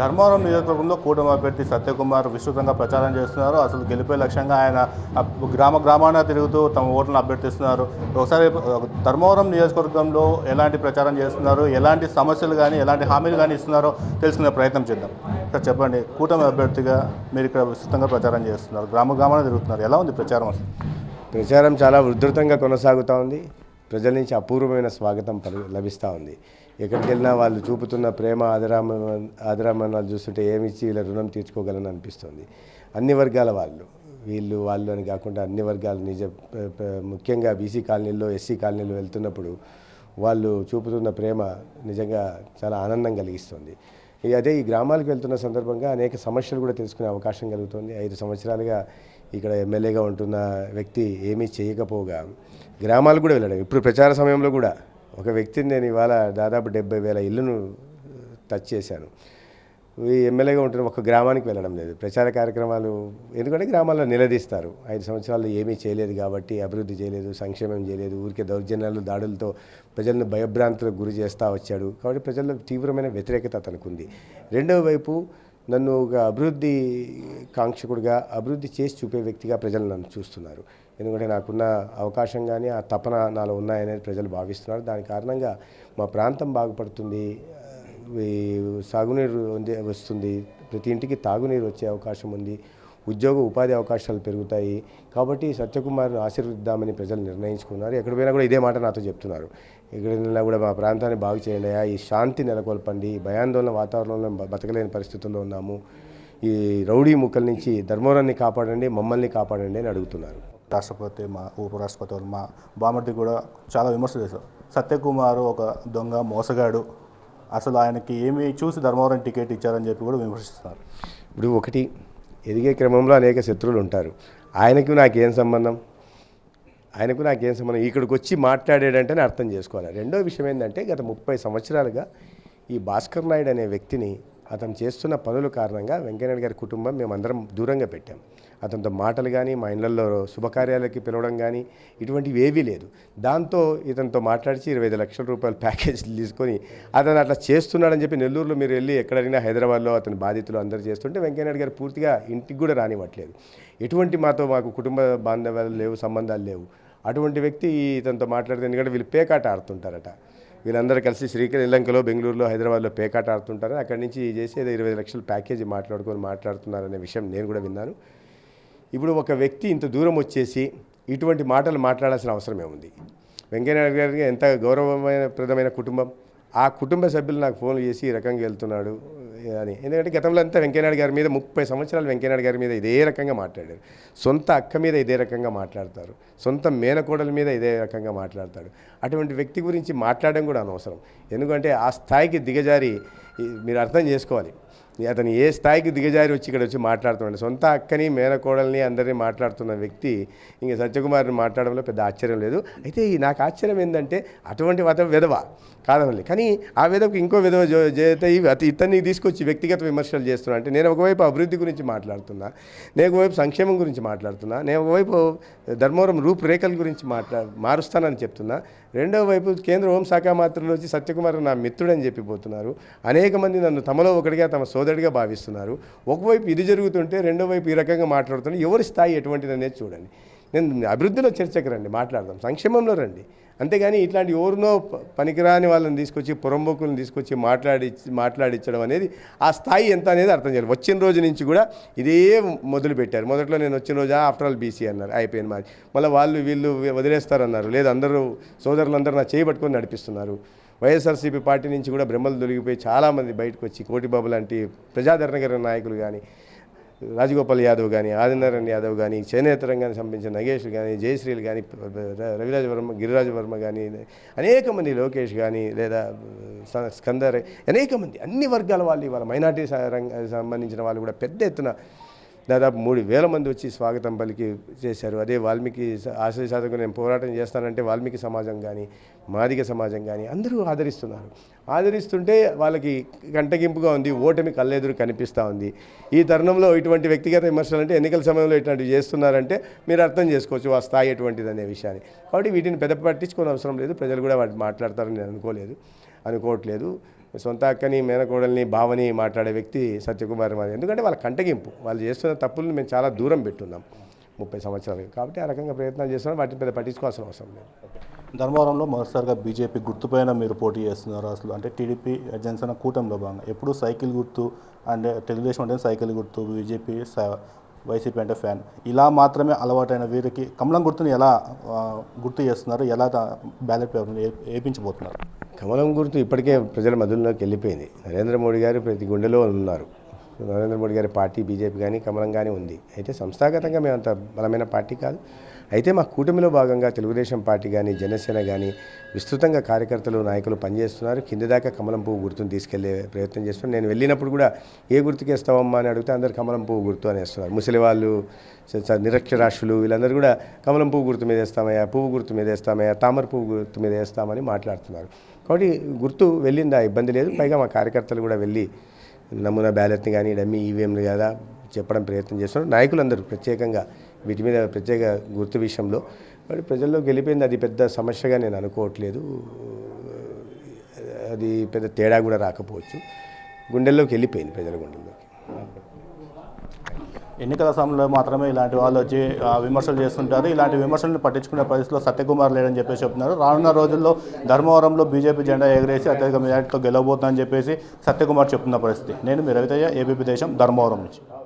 ధర్మవరం నియోజకవర్గంలో కూటమి అభ్యర్థి సత్యకుమార్ విస్తృతంగా ప్రచారం చేస్తున్నారు. అసలు గెలిపే లక్ష్యంగా ఆయన గ్రామ గ్రామాన తిరుగుతూ తమ ఓట్లను అభ్యర్థిస్తున్నారు. ఒకసారి ధర్మవరం నియోజకవర్గంలో ఎలాంటి ప్రచారం చేస్తున్నారు? ఎలాంటి సమస్యలు కానీ ఎలాంటి హామీలు కానీ ఇస్తున్నారో తెలుసుకునే ప్రయత్నం చేద్దాం. సార్ చెప్పండి. కూటమి అభ్యర్థిగా మీరు ఇక్కడ విస్తృతంగా ప్రచారం చేస్తున్నారు. గ్రామ గ్రామాన తిరుగుతున్నారు. ఎలా ఉంది ప్రచారం ప్రచారం చాలా ఉధృతంగా కొనసాగుతూ ఉంది. ప్రజల నుంచి అపూర్వమైన స్వాగతం లభిస్తూ ఉంది. ఎక్కడికి వెళ్ళినా వాళ్ళు చూపుతున్న ప్రేమ ఆదరామ ఆదరామణాలు చూస్తుంటే ఏమిచ్చి వీళ్ళ రుణం తీర్చుకోగలని అనిపిస్తుంది. అన్ని వర్గాల వాళ్ళు వీళ్ళు వాళ్ళు అని కాకుండా అన్ని వర్గాలు నిజ ముఖ్యంగా బీసీ కాలనీల్లో ఎస్సీ కాలనీలో వెళ్తున్నప్పుడు వాళ్ళు చూపుతున్న ప్రేమ నిజంగా చాలా ఆనందం కలిగిస్తుంది. అదే ఈ గ్రామాలకు వెళ్తున్న సందర్భంగా అనేక సమస్యలు కూడా తెలుసుకునే అవకాశం కలుగుతుంది. ఐదు సంవత్సరాలుగా ఇక్కడ ఎమ్మెల్యేగా ఉంటున్న వ్యక్తి ఏమీ చేయకపోగా గ్రామాలు కూడా వెళ్ళడం. ఇప్పుడు ప్రచార సమయంలో కూడా ఒక వ్యక్తిని నేను ఇవాళ దాదాపు డెబ్బై వేల ఇల్లును టచ్ చేశాను. ఈ ఎమ్మెల్యేగా ఉంటున్న ఒక గ్రామానికి వెళ్ళడం లేదు. ప్రచార కార్యక్రమాలు ఎందుకంటే గ్రామాల్లో నిలదీస్తారు. ఐదు సంవత్సరాలు ఏమీ చేయలేదు కాబట్టి అభివృద్ధి చేయలేదు సంక్షేమం చేయలేదు ఊరికే దౌర్జన్యాలు దాడులతో ప్రజలను భయభ్రాంతులకు గురి చేస్తూ వచ్చాడు. కాబట్టి ప్రజల్లో తీవ్రమైన వ్యతిరేకత అతనికి ఉంది రెండవ వైపు నన్ను ఒక అభివృద్ధి కాంక్షకుడిగా అభివృద్ధి చేసి చూపే వ్యక్తిగా ప్రజలు నన్ను చూస్తున్నారు. ఎందుకంటే నాకున్న అవకాశం కానీ ఆ తపన నాలో ఉన్నాయనేది ప్రజలు భావిస్తున్నారు. దాని కారణంగా మా ప్రాంతం బాగుపడుతుంది. సాగునీరు వస్తుంది. ప్రతి ఇంటికి తాగునీరు వచ్చే అవకాశం ఉంది. ఉద్యోగ ఉపాధి అవకాశాలు పెరుగుతాయి. కాబట్టి సత్యకుమార్ను ఆశీర్వదిద్దామని ప్రజలు నిర్ణయించుకున్నారు. ఎక్కడ పోయినా కూడా ఇదే మాట నాతో చెప్తున్నారు. వెళ్ళినా కూడా మా ప్రాంతాన్ని బాగు చేయండి ఈ శాంతి నెలకొల్పండి. భయాందోళన వాతావరణంలో బతకలేని పరిస్థితుల్లో ఉన్నాము. ఈ రౌడీ ముక్కల నుంచి ధర్మవరాన్ని కాపాడండి మమ్మల్ని కాపాడండి అని అడుగుతున్నారు. రాష్ట్రపతి మా ఉపరాష్ట్రపతి వాళ్ళు మా బామర్ది కూడా చాలా విమర్శలు చేశారు. సత్యకుమార్ ఒక దొంగ మోసగాడు. అసలు ఆయనకి ఏమి చూసి ధర్మవరం టికెట్ ఇచ్చారని చెప్పి కూడా విమర్శిస్తున్నారు. ఇప్పుడు ఒకటి ఎదిగే క్రమంలో అనేక శత్రువులు ఉంటారు. ఆయనకు నాకేం సంబంధం? ఆయనకు నాకేం సంబంధం? ఇక్కడికి వచ్చి మాట్లాడాడంటేనే అర్థం చేసుకోవాలి. రెండో విషయం ఏంటంటే గత ముప్పై సంవత్సరాలుగా ఈ భాస్కర్ నాయుడు అనే వ్యక్తిని అతను చేస్తున్న పనుల కారణంగా వెంకయ్యనాయుడు గారి కుటుంబం మేమందరం దూరంగా పెట్టాం. అతనితో మాటలు కానీ మా ఇళ్ళలో శుభకార్యాలకి పిలవడం కానీ ఇటువంటివి ఏవీ లేదు. దాంతో ఇతనితో మాట్లాడిచి ఇరవై ఐదు లక్షల రూపాయల ప్యాకేజ్ తీసుకొని అతను అట్లా చేస్తున్నాడని చెప్పి నెల్లూరులో మీరు వెళ్ళి ఎక్కడైనా హైదరాబాద్లో అతని బాధితులు అందరూ చేస్తుంటే వెంకయ్యనాయుడు గారు పూర్తిగా ఇంటికి కూడా రానివ్వట్లేదు. ఎటువంటి మాతో మాకు కుటుంబ బాంధవ్యాలు లేవు సంబంధాలు లేవు. అటువంటి వ్యక్తి ఇతనితో మాట్లాడితే ఎందుకంటే వీళ్ళు పేకాట ఆడుతుంటారట. వీళ్ళందరూ కలిసి శ్రీలంకలో బెంగళూరులో హైదరాబాద్లో పేకాట ఆడుతుంటారు. అక్కడి నుంచి చేసి ఏదో ఇరవై లక్షల ప్యాకేజీ మాట్లాడుకొని మాట్లాడుతున్నారనే విషయం నేను కూడా విన్నాను. ఇప్పుడు ఒక వ్యక్తి ఇంత దూరం వచ్చేసి ఇటువంటి మాటలు మాట్లాడాల్సిన అవసరం ఏముంది వెంకయ్యనాయుడు గారికి ఎంత గౌరవమైన ప్రదమైన కుటుంబం. ఆ కుటుంబ సభ్యులు నాకు ఫోన్ చేసి ఈ రకంగా వెళ్తున్నాడు అని. ఎందుకంటే గతంలో అంతా వెంకయ్యనాయుడు గారి మీద ముప్పై సంవత్సరాలు వెంకయ్యనాయుడు గారి మీద ఇదే రకంగా మాట్లాడారు. సొంత అక్క మీద ఇదే రకంగా మాట్లాడతారు. సొంత మేనకోడల మీద ఇదే రకంగా మాట్లాడతాడు. అటువంటి వ్యక్తి గురించి మాట్లాడడం కూడా అనవసరం. ఎందుకంటే ఆ స్థాయికి దిగజారి మీరు అర్థం చేసుకోవాలి. అతను ఏ స్థాయికి దిగజారి వచ్చి ఇక్కడ వచ్చి మాట్లాడుతున్నాడు. సొంత అక్కని మేనకోడల్ని అందరినీ మాట్లాడుతున్న వ్యక్తి ఇంక సత్యకుమార్ని మాట్లాడడంలో పెద్ద ఆశ్చర్యం లేదు. అయితే నాకు ఆశ్చర్యం ఏంటంటే అటువంటి వత విధవ కాదనలే. కానీ ఆ విధవకు ఇంకో విధవ జో- చేత ఇతన్ని తీసుకొచ్చి వ్యక్తిగత విమర్శలు చేస్తున్నా. అంటే నేను ఒకవైపు అభివృద్ధి గురించి మాట్లాడుతున్నా నేను ఒకవైపు సంక్షేమం గురించి మాట్లాడుతున్నా నేను ఒకవైపు ధర్మవరం రూపురేఖల గురించి మాట్లా మారుస్తానని చెప్తున్నా. రెండో వైపు కేంద్ర హోంశాఖ మాత్రలో వచ్చి సత్యకుమార్ నా మిత్రుడని చెప్పిపోతున్నారు. అనేక మంది నన్ను తమలో ఒకటిగా తమ మొదటిగా భావిస్తున్నారు. ఒకవైపు ఇది జరుగుతుంటే రెండో వైపు ఈ రకంగా మాట్లాడుతున్నారు ఎవరి స్థాయి ఎటువంటిది అనేది చూడండి. నేను అభివృద్ధిలో చర్చకు రండి మాట్లాడదాం సంక్షేమంలో రండి. అంతేగాని ఇట్లాంటి ఎవరినో పనికిరాని వాళ్ళని తీసుకొచ్చి పురంబోకులను తీసుకొచ్చి మాట్లాడి మాట్లాడించడం అనేది ఆ స్థాయి ఎంత అనేది అర్థం చేయాలి. వచ్చిన రోజు నుంచి కూడా ఇదే మొదలుపెట్టారు. మొదట్లో నేను వచ్చిన రోజు ఆఫ్టర్ ఆల్ బీసీ అన్నారు అయిపోయింది మరి మళ్ళీ వాళ్ళు వీళ్ళు వదిలేస్తారన్నారు. లేదు అందరూ సోదరులందరూ నా చేయబట్టుకొని నడిపిస్తున్నారు. వైఎస్ఆర్సీపీ పార్టీ నుంచి కూడా బ్రహ్మలు దొరికిపోయి చాలామంది బయటకు వచ్చి కోటిబాబు లాంటి ప్రజాదరణ కలిగిన నాయకులు కానీ రాజగోపాల్ యాదవ్ కానీ ఆదినారాయణ యాదవ్ కానీ చేనేత రంగానికి సంబంధించిన నగేష్ కానీ జయశ్రీలు కానీ రవిరాజ వర్మ గిరిరాజ వర్మ కానీ అనేక మంది లోకేష్ కానీ లేదా స- స్కందర్ అనేక మంది అన్ని వర్గాల వాళ్ళు ఇవాళ మైనార్టీ సంబంధించిన వాళ్ళు కూడా పెద్ద ఎత్తున దాదాపు మూడు వేల మంది వచ్చి స్వాగతం పలికి చేశారు. అదే వాల్మీకి ఆశ్రయ ఆశయ సాధకు నేను పోరాటం చేస్తానంటే వాల్మీకి సమాజం కానీ మాదిగ సమాజం కానీ అందరూ ఆదరిస్తున్నారు. ఆదరిస్తుంటే వాళ్ళకి కంటగింపుగా ఉంది ఓటమి కళ్ళెదురు కనిపిస్తూ ఉంది. ఈ తరుణంలో ఇటువంటి వ్యక్తిగత విమర్శలు అంటే ఎన్నికల సమయంలో ఇటువంటివి చేస్తున్నారంటే మీరు అర్థం చేసుకోవచ్చు ఆ స్థాయి ఎటువంటిది అనే విషయాన్ని. కాబట్టి వీటిని పెద్ద పట్టించుకోని అవసరం లేదు. ప్రజలు కూడా వాటి మాట్లాడతారని నేను అనుకోలేదు అనుకోవట్లేదు. సొంత అక్కని మేనకోడల్ని భావని మాట్లాడే వ్యక్తి సత్యకుమార్ మాది. ఎందుకంటే వాళ్ళ కంటగింపు. వాళ్ళు చేస్తున్న తప్పులను మేము చాలా దూరం పెట్టున్నాం ముప్పై సంవత్సరాలు. కాబట్టి ఆ రకంగా ప్రయత్నాలు చేస్తున్నాం. వాటిని పెద్ద పట్టించుకోవాల్సిన అవసరం లేదు. ధర్మవరంలో మొదటిసారిగా బీజేపీ గుర్తుపైన మీరు పోటీ చేస్తున్నారు అసలు. అంటే టీడీపీ జనసేన కూటమిలో భాగంగా. ఎప్పుడు సైకిల్ గుర్తు అండ్ తెలుగుదేశం అంటే సైకిల్ గుర్తు బీజేపీ స- వైసీపీ అంటే ఫ్యాన్. ఇలా మాత్రమే అలవాటైన వీరికి కమలం గుర్తుని ఎలా గుర్తు చేస్తున్నారు? ఎలా బ్యాలెట్ పేపర్ ఏపించబోతున్నారు? వేయించబోతున్నారు కమలం గుర్తు ఇప్పటికే ప్రజల మధ్యలోకి వెళ్ళిపోయింది. నరేంద్ర మోడీ గారు ప్రతి గుండెలో ఉన్నారు. నరేంద్ర మోడీ గారి పార్టీ బీజేపీ కానీ కమలం కానీ ఉంది. అయితే సంస్థాగతంగా మేము అంత బలమైన పార్టీ కాదు. అయితే మా కూటమిలో భాగంగా తెలుగుదేశం పార్టీ కానీ జనసేన కానీ విస్తృతంగా కార్యకర్తలు నాయకులు పనిచేస్తున్నారు. కింది దాకా కమలం పువ్వు గుర్తును తీసుకెళ్ళే ప్రయత్నం చేస్తున్నారు. నేను వెళ్ళినప్పుడు కూడా ఏ గుర్తుకి వేస్తావమ్మా అని అడిగితే అందరు కమలం పువ్వు గుర్తు అని వేస్తున్నారు. ముసలి వాళ్ళు నిరక్షరాశులు నిరక్షరాస్యులు వీళ్ళందరూ కూడా కమలం పువ్వు గుర్తు మీద వేస్తామయ్యా పువ్వు గుర్తు మీద వేస్తామయ్యా తామర పువ్వు గుర్తు మీద వేస్తామని మాట్లాడుతున్నారు. కాబట్టి గుర్తు వెళ్ళిందా? ఇబ్బంది లేదు. పైగా మా కార్యకర్తలు కూడా వెళ్ళి నమూనా బ్యాలెట్ని కానీ డమ్మీ ఈవీఎంలు కదా చెప్పడం ప్రయత్నం చేస్తున్నారు. నాయకులందరూ ప్రత్యేకంగా వీటి మీద ప్రత్యేక గుర్తు విషయంలో మరి ప్రజల్లోకి అది పెద్ద సమస్యగా నేను అనుకోవట్లేదు. అది పెద్ద తేడా కూడా రాకపోవచ్చు. గుండెల్లోకి వెళ్ళిపోయింది ప్రజల గుండెల్లోకి. ఎన్నికల సమయంలో మాత్రమే ఇలాంటి వాళ్ళు వచ్చి ఆ, విమర్శలు చేస్తుంటారు. ఇలాంటి విమర్శలను పట్టించుకునే పరిస్థితిలో సత్యకుమార్ లేడని చెప్పేసి చెప్తున్నారు. రానున్న రోజుల్లో ధర్మవరంలో బీజేపీ జెండా ఎగరేసి అత్యధిక మెజార్టీతో గెలవబోతుందని చెప్పేసి సత్యకుమార్ చెప్తున్న పరిస్థితి. నేను మీ రవితయ్య ఏబీపీ దేశం ధర్మవరం నుంచి.